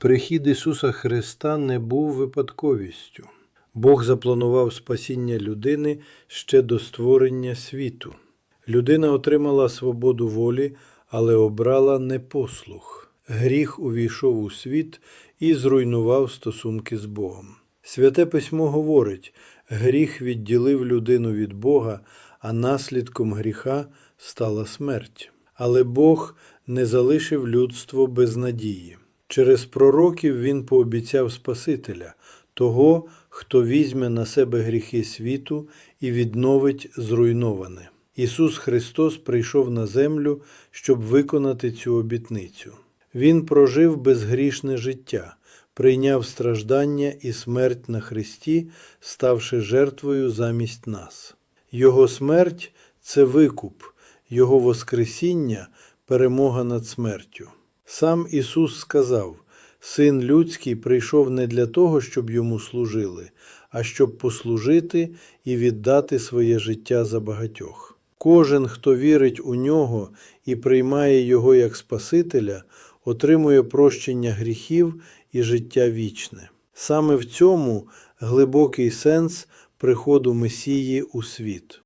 Прихід Ісуса Христа не був випадковістю. Бог запланував спасіння людини ще до створення світу. Людина отримала свободу волі, але обрала непослух. Гріх увійшов у світ і зруйнував стосунки з Богом. Святе письмо говорить: гріх відділив людину від Бога, а наслідком гріха стала смерть. Але Бог не залишив людство без надії. Через пророків він пообіцяв Спасителя, того, хто візьме на себе гріхи світу і відновить зруйноване. Ісус Христос прийшов на землю, щоб виконати цю обітницю. Він прожив безгрішне життя, прийняв страждання і смерть на Христі, ставши жертвою замість нас. Його смерть це викуп, Його Воскресіння перемога над смертю. Сам Ісус сказав: Син людський прийшов не для того, щоб йому служили, а щоб послужити і віддати своє життя за багатьох. Кожен, хто вірить у нього і приймає Його як Спасителя, отримує прощення гріхів і життя вічне. Саме в цьому глибокий сенс приходу Месії у світ.